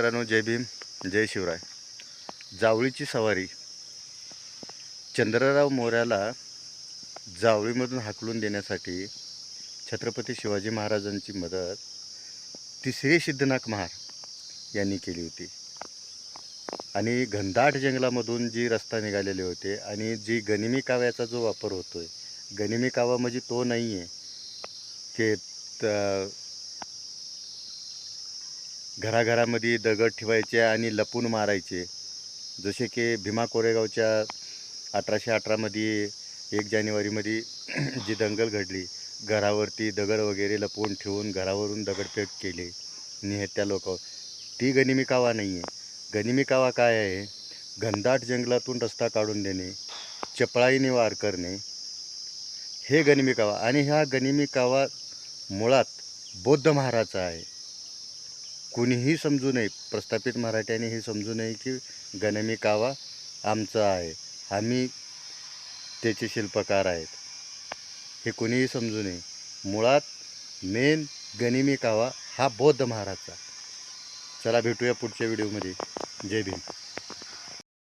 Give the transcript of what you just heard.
मित्रांनो जय भीम जय शिवराय. जावळीची सवारी. चंद्रराव मोऱ्याला जावळीमधून हाकलून देण्यासाठी छत्रपती शिवाजी महाराजांची मदत तिसरे सिद्धनाथ महार यांनी केली होती. आणि घनदाट जंगलामधून जी रस्ता निघालेले होते आणि जी गनिमी काव्याचा जो वापर होतोय गनिमी कावा म्हणजे तो नाही आहे की घराघरामध्ये दगड ठेवायचे आणि लपून मारायचे. जसे की भीमा कोरेगावच्या अठराशे अठरामध्ये एक जानेवारीमध्ये जी दंगल घडली घरावरती दगड वगैरे लपवून ठेवून घरावरून दगडफेक केली. निहत्या लोक. ती गनिमी कावा नाही आहे गनिमी कावा काय आहे? घनदाट जंगलातून रस्ता काढून देणे चपळाईने वार करणे. हे गनिमी कावा आणि ह्या गनिमी कावा मुळात बौद्ध महाराचा आहे. कुणीही समजू नये. प्रस्थापित मराठ्याने हे समजू नये की गनिमी कावा आमचा आहे. आम्ही त्याचे शिल्पकार आहेत. हे कुणीही समजू नये. मुळात मेन गनिमी कावा हा बौद्ध महाराजचा. चला भेटूया पुढच्या व्हिडिओमध्ये. जय भीम.